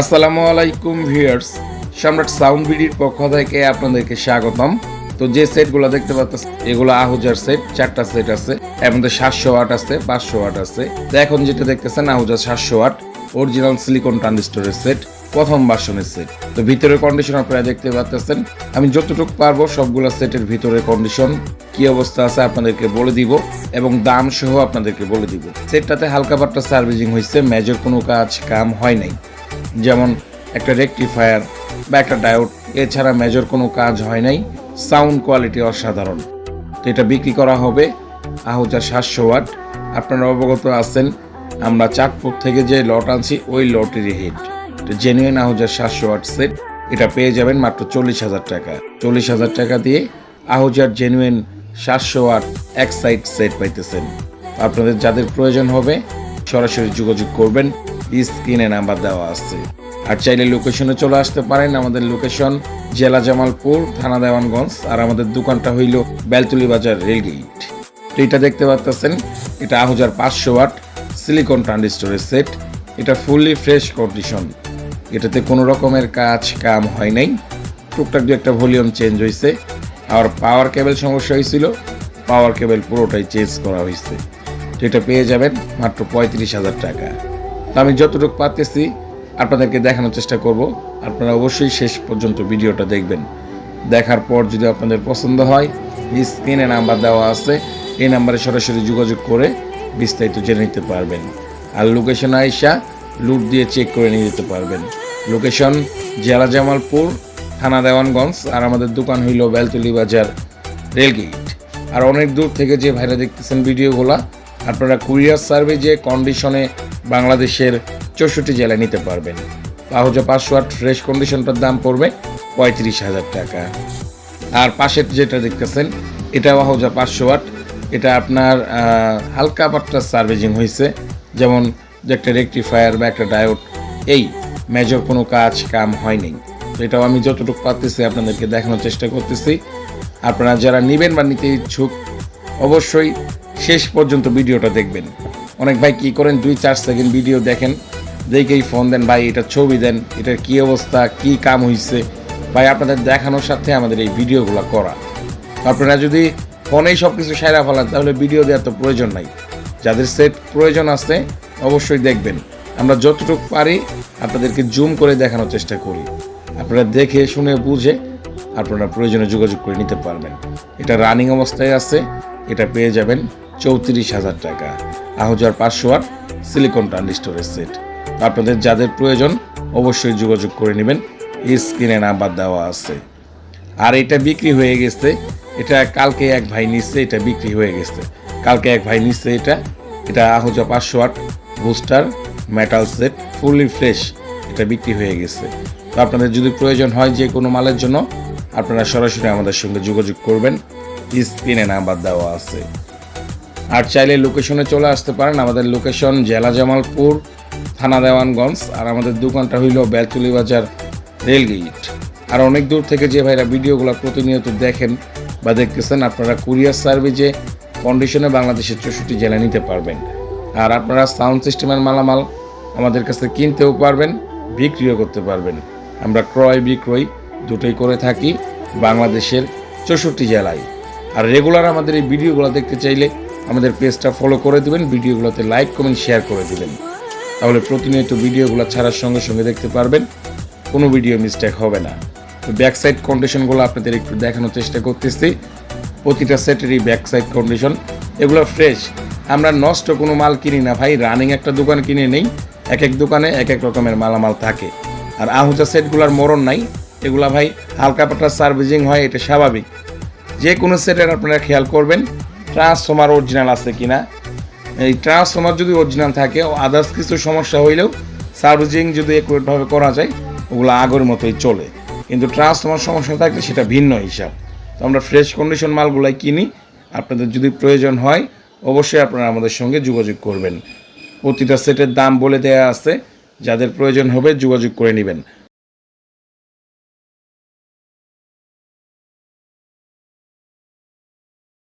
আসসালামু আলাইকুম ভিউয়ার্স, সম্রাট সাউন্ড বিডির পক্ষ থেকে আপনাদেরকে স্বাগতম। তো যে সেটগুলো দেখতে পাচ্ছেন, এগুলো আহুজার সেট, চারটা সেট আছে, এর মধ্যে সাতশো ওয়াট আছে, পাঁচশো ওয়াট আছে। তো এখন যেটা দেখতেছেন, আহুজার সাতশো ওয়াট অরিজিনাল সিলিকন ট্রানজিস্টরের সেট, প্রথম বাসনের সেট। তো ভিতরের কন্ডিশন আপনারা দেখতে পাচ্ছেন, আমি যতটুকু পারব সবগুলো সেটের ভিতরের কন্ডিশন কি অবস্থা আছে আপনাদেরকে বলে দিব, এবং দাম সহ আপনাদেরকে বলে দিব। সেটটাতে হালকা পাট্টা সার্ভিসিং হয়েছে মেজর কোনো কাজ কাম হয় নাই। যেমন একটা রেকটিফায়ার বা একটা ডায়োড এছাড়া মেজর কোনো কাজ হয় নাই সাউন্ড কোয়ালিটি অসাধারণ। তো এটা বিক্রি করা হবে আহুজা সাতশো ওয়াট। আপনারা অবগত আছেন, আমরা চাঁদপুর থেকে যে লট আনছি, ওই লটেরই হিট তো জেনুইন আহুজা সাতশো ওয়াট সেট এটা পেয়ে যাবেন মাত্র চল্লিশ হাজার টাকা। চল্লিশ হাজার টাকা দিয়ে আহুজার জেনুইন সাতশো ওয়াট এক সাইড সেট পাইতেছেন। আপনাদের যাদের প্রয়োজন হবে, সরাসরি যোগাযোগ করবেন। স্ক্রিনে নাম্বার দেওয়া আছে। আর চাইলে লোকেশনে চলে আসতে পারেন আমাদের লোকেশন জেলা জামালপুর, থানা দেওয়ানগঞ্জ, আর আমাদের দোকানটা হইল বেলতুলি বাজার রেলগেট তো এটা দেখতে পাচ্ছেন এটা আহুজার পাঁচশো ওয়াট সিলিকন ট্রানজিস্টরের সেট। এটা ফুললি ফ্রেশ কন্ডিশন। এটাতে কোনো রকমের কাজ কাম হয় নাই। টুকটাক দু একটা ভলিউম চেঞ্জ হয়েছে আর পাওয়ার কেবল সমস্যা হয়েছিল পাওয়ার কেবল পুরোটাই চেঞ্জ করা হয়েছে তো এটা পেয়ে যাবেন মাত্র পঁয়ত্রিশ হাজার টাকা। আমি যতটুকু পারতেছি আপনাদেরকে দেখানোর চেষ্টা করব। আপনারা অবশ্যই শেষ পর্যন্ত ভিডিওটা দেখবেন। দেখার পর যদি আপনাদের পছন্দ হয় স্ক্রিনে নাম্বার দেওয়া আছে। এই নাম্বারে সরাসরি যোগাযোগ করে বিস্তারিত জেনে নিতে পারবেন। আর লোকেশন আইসা লুট দিয়ে চেক করে নিয়ে যেতে পারবেন। লোকেশন জেলা জামালপুর, থানা দেওয়ানগঞ্জ, আর আমাদের দোকান হইল বেলতলি বাজার, রেলগেট। আর অনেক দূর থেকে যে ভাইরা দেখতেছেন ভিডিওগুলা, আপনারা কুরিয়ার সার্ভে যে কন্ডিশনে বাংলাদেশের চৌষট্টি জেলায় নিতে পারবেন। পাহুজা পাঁচশো আট ফ্রেশ কন্ডিশনটার দাম পড়বে পঁয়ত্রিশ হাজার টাকা। আর পাশের যেটা দেখতেছেন এটা পাহুজা পাঁচশো আট এটা আপনার হালকা পাট্টা সার্ভিসিং হয়েছে যেমন একটা রেকটিফায়ার বা একটা ডায়োড, এই মেজর কোনো কাজ, কাম হয়নি। তো এটাও আমি যতটুকু পারতেছি আপনাদেরকে দেখানোর চেষ্টা করতেছি। আপনারা যারা নেবেন বা নিতে ইচ্ছুক, অবশ্যই শেষ পর্যন্ত ভিডিওটা দেখবেন। অনেক ভাই কি করেন, দুই চার সেকেন্ড ভিডিও দেখেন, দেখেই ফোন দেন, ভাই, এটা ছবি দেন, এটার কি অবস্থা, কি কাম হয়েছে ভাই, আপনাদের দেখানোর সাথে আমাদের এই ভিডিওগুলো করা। আপনারা যদি ফোনেই সব কিছু সাইরা ফেলান, তাহলে ভিডিও দেওয়ার তো প্রয়োজন নাই। যাদের সেট প্রয়োজন আছে, অবশ্যই দেখবেন। আমরা যতটুকু পারি, আপনাদেরকে জুম করে দেখানোর চেষ্টা করি। আপনারা দেখে, শুনে, বুঝে, আপনারা প্রয়োজনে যোগাযোগ করে নিতে পারবেন। এটা রানিং অবস্থায় আছে, এটা পেয়ে যাবেন। চৌত্রিশ হাজার টাকা। আহজার পাঁচশো আট সিলিকন ট্রানজিস্টরের সেট আপনাদের যাদের প্রয়োজন, অবশ্যই যোগাযোগ করে নেবেন। স্ক্রিনে নাম্বার দেওয়া আছে। আর এটা বিক্রি হয়ে গেছে। এটা কালকে এক ভাই নিচ্ছে, এটা বিক্রি হয়ে গেছে। কালকে এক ভাই নিচ্ছে এটা। এটা আহজা পাঁচশো আট booster metal set fully fresh এটা বিক্রি হয়ে গেছে। তো আপনাদের যদি প্রয়োজন হয় যে কোনো মালের জন্য, আপনারা সরাসরি আমাদের সঙ্গে যোগাযোগ করবেন। স্ক্রিনে নাম্বার দেওয়া আছে। আর চাইলে লোকেশনে চলে আসতে পারেন। আমাদের লোকেশন জেলা জামালপুর, থানা দেওয়ানগঞ্জ, আর আমাদের দোকানটা হইল বেলতুলি বাজার রেলগেট। আর অনেক দূর থেকে যে ভাইরা ভিডিওগুলো প্রতিনিয়ত দেখেন বা দেখতেছেন, আপনারা কুরিয়ার সার্ভিসে কন্ডিশনে বাংলাদেশের চৌষট্টি জেলায় নিতে পারবেন। আর আপনারা সাউন্ড সিস্টেমের মালামাল আমাদের কাছে কিনতেও পারবেন, বিক্রিও করতে পারবেন। আমরা ক্রয় বিক্রয় দুটোই করে থাকি বাংলাদেশের চৌষট্টি জেলায়। আর রেগুলার আমাদের এই ভিডিওগুলো দেখতে চাইলে আমাদের পেজটা ফলো করে দিবেন, ভিডিওগুলোতে লাইক কমেন্ট শেয়ার করে দিবেন। তাহলে প্রতিনিয়ত ভিডিওগুলো ছাড়ার সঙ্গে সঙ্গে দেখতে পারবেন, কোনো ভিডিও মিস্টেক হবে না। তো ব্যাক সাইড কন্ডিশনগুলো আপনাদের একটু দেখানোর চেষ্টা করতেছি। প্রতিটা সেটেরই ব্যাক সাইড কন্ডিশন এগুলো ফ্রেশ আমরা নষ্ট কোনো মাল কিনি না ভাই রানিং একটা দোকান কিনে নেই এক এক দোকানে এক এক রকমের মালামাল থাকে। আর আহুজা সেটগুলোর মরণ নাই, এগুলা ভাই হালকা পাতলা সার্ভিসিং হয়, এটা স্বাভাবিক। যে কোনো সেটের আপনারা খেয়াল করবেন ট্রান্সফর্মার অরিজিনাল আছে কি না এই ট্রান্সফর্মার যদি অরিজিনাল থাকে আদার্স কিছু সমস্যা হইলেও সার্ভিসিং যদি একুরেটভাবে করা যায়, ওগুলো আগের মতোই চলে। কিন্তু ট্রান্সফর্মার সমস্যা থাকলে সেটা ভিন্ন হিসাব। তো আমরা ফ্রেশ কন্ডিশন মালগুলাই কিনি, আপনাদের যদি প্রয়োজন হয়, অবশ্যই আপনারা আমাদের সঙ্গে যোগাযোগ করবেন। প্রতিটা সেটের দাম বলে দেওয়া আছে, যাদের প্রয়োজন হবে যোগাযোগ করে নেবেন।